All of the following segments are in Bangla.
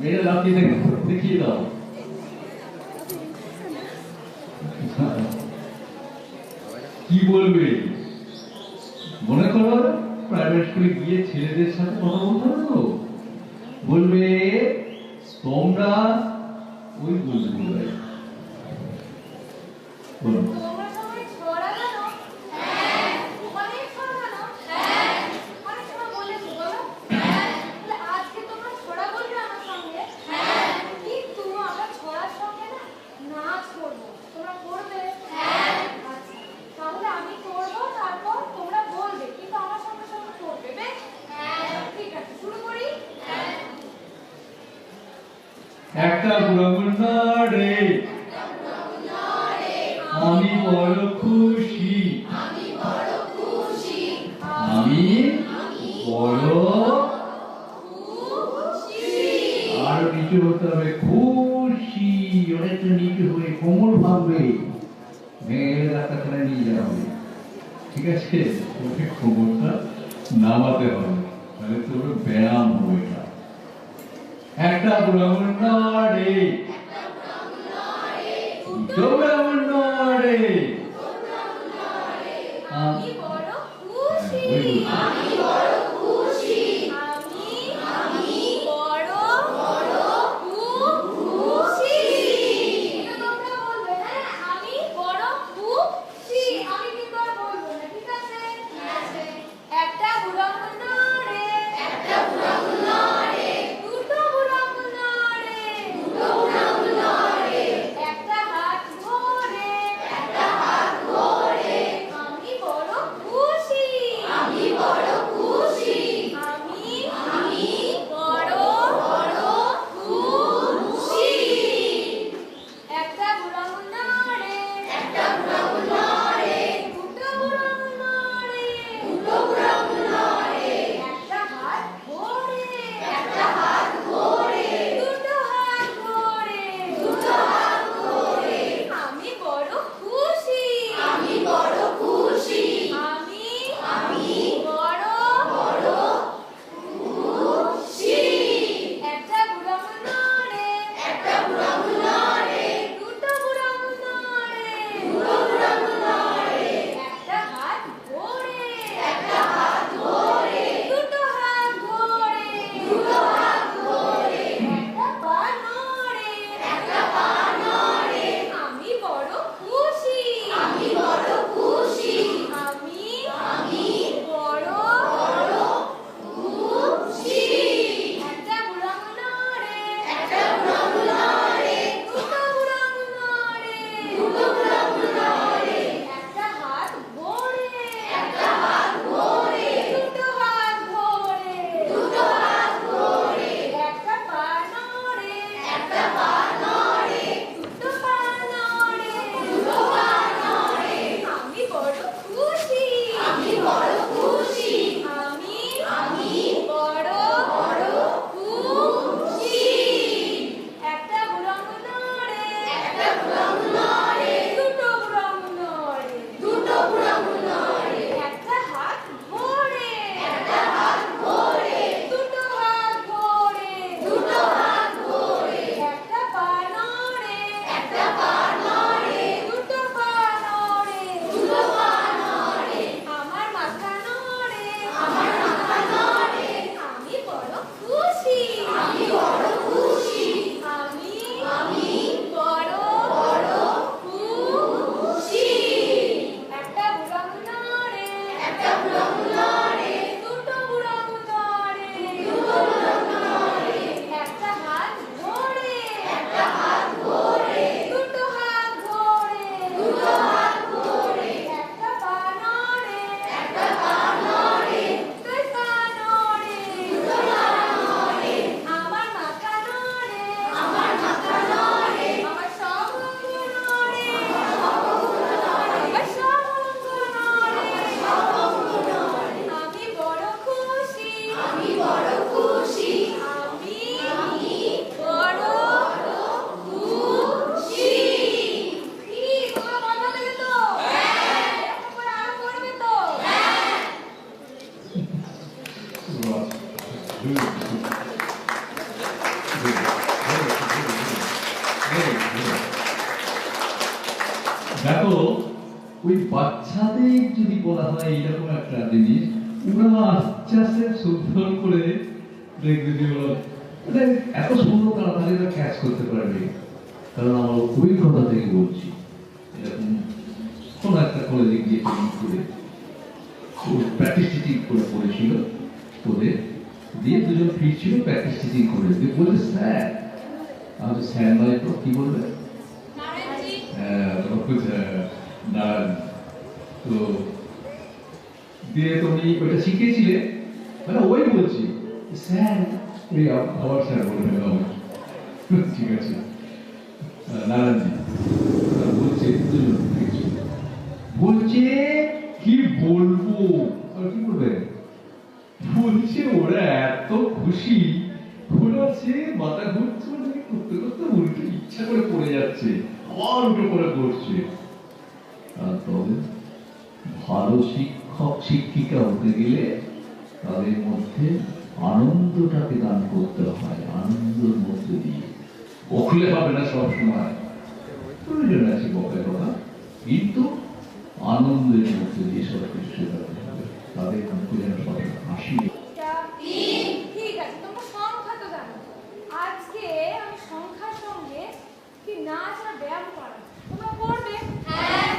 মেরে লাঠি থেকে, দেখিয়ে দাও। কি বলবে? মনে করো প্রাইভেট স্কুলে গিয়ে ছেলেদের সাথে কথা বলতে তো বলবে, তোমরা ওই বলবে নারে আমি বড় খুশি। আমি বড় আর নিচু হতে হবে, খুশি। অনেকটা নিচু হয়ে, কোমল ভাববে মেয়ের ডাক্তারখানায় নিয়ে যাওয়া হবে। ঠিক আছে? ওকে কোমরটা নামাতে হবে। তাহলে তোর ব্যায়াম হবে এটা। একটা ব্রাহ্মণ নাড়ে দেখো, ওই বাচ্চাদের যদি বলা হয় এইরকম একটা জিনিস, ওরা আস্তে আস্তে সুন্দর করে দেখবে যে মানে এত সুন্দর তাড়াতাড়ি ওরা ক্যাচ করতে পারবে। কারণ আমার অভিজ্ঞতা থেকে বলছি। এরকম কোন একটা কলেজে গিয়ে করে প্র্যাকটিস করে পড়েছিল। ওদের দিয়ে দুজন ফিরছিল প্র্যাকটিস টিচিং করে। দিয়ে বলছে স্যার আমি তো স্যার নয় তো কি বলবে? নারায়ণজি। হ্যাঁ। তো দিয়ে তুমি ওইটা শিখিয়েছিলে? মানে ওই বলছি স্যার আব- আবার স্যার বলবে ঠিক আছে। নারায়ণজি বলছে দুজন। বলছে কি বলব? আর কি বলবে? বলছে ওরা খুশি। ওরা সে মাথা ঘুরছে ওটাকে করতে করতে উল্টো ইচ্ছা করে পড়ে যাচ্ছে, আবার উল্টো করে আর তবে ভালো শিক্ষক, শিক্ষিকা হতে গেলে তাদের মধ্যে আনন্দটাকে দান করতে হয়, আনন্দের মধ্যে দিয়ে। বকলে হবে না সব সময় প্রয়োজন আছে বকে কথা কিন্তু আনন্দের মধ্যে দিয়ে সব কিছু তাদের মধ্যে যেন সব হাসি এটা তিন ঠিক আছে তোমরা সংখ্যা তো জানো আজকে আমি সংখ্যার সঙ্গে কি নাচ আর ব্যায়াম করা তোমরা করবে হ্যাঁ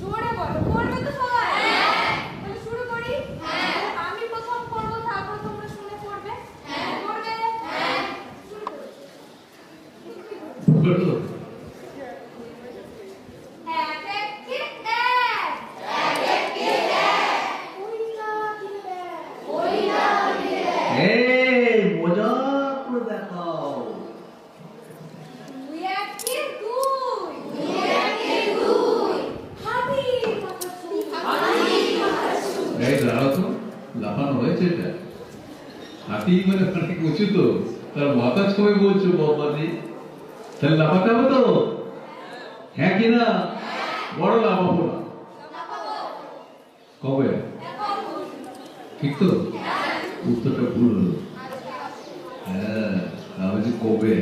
জোরে বলো করবে তো সবাই হ্যাঁ তাহলে শুরু করি হ্যাঁ আমি প্রথম করব তারপর তোমরা শুনে করবে হ্যাঁ করবে হ্যাঁ শুরু করো বলো এক একে এক এক একে এক ওইটা কিনে ওইটা কিনে এই মজা করে দেখাও দুই একে দুই দুই একে দুই হাতি মাথা ছুঁই হাতি মাথা ছুঁই এই দাঁড়াও তো লাফানো হয়েছে এটা হাতি মানে অনেক উঁচু তো তার মাথা ছুঁয়ে বলছো বাবাজি তাহলে লাফাতে হবে তো? হ্যাঁ কি না? বড় লাফাবো না। কবে? ঠিক তো? উত্তরটা ভুল হলো। হ্যাঁ আমি যে কবে?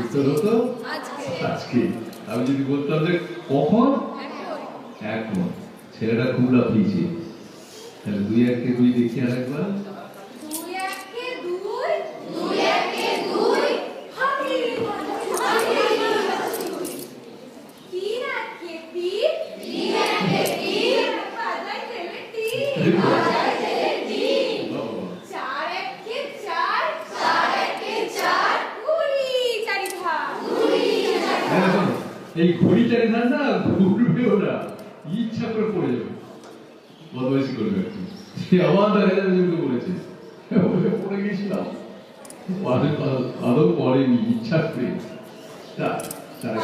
উত্তর হতো? আজকে। আমি যদি বলতাম যে কখন? এখন। ছেলেটা খুব লাফিয়েছে। তাহলে দুই একে দুই দেখি আরেকবার। দুই এই ঘড়ি না না, ঘুরবে ওরা। ইচ্ছা করে পড়ে যাবে। বদমাইশি করবে সে আবার দেখা যাবে যেগুলো বলেছে। পড়ে গেছিলাম আদৌ পড়েনি ইচ্ছা করে তা চার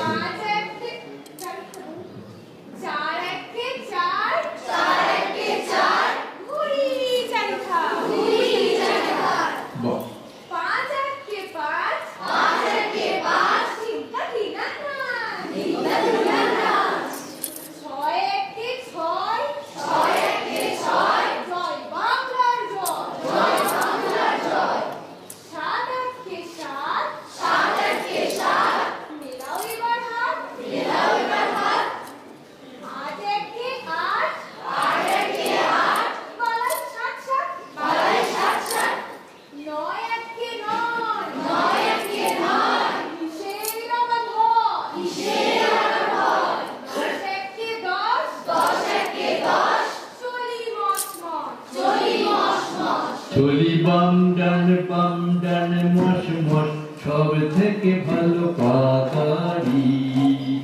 ডান মশ মশ সব থেকে ভালো পাকারি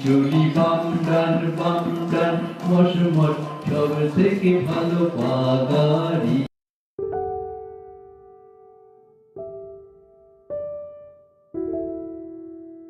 চলি বাম ডান বাম ডান মশ মশ সব থেকে ভালো পাকারি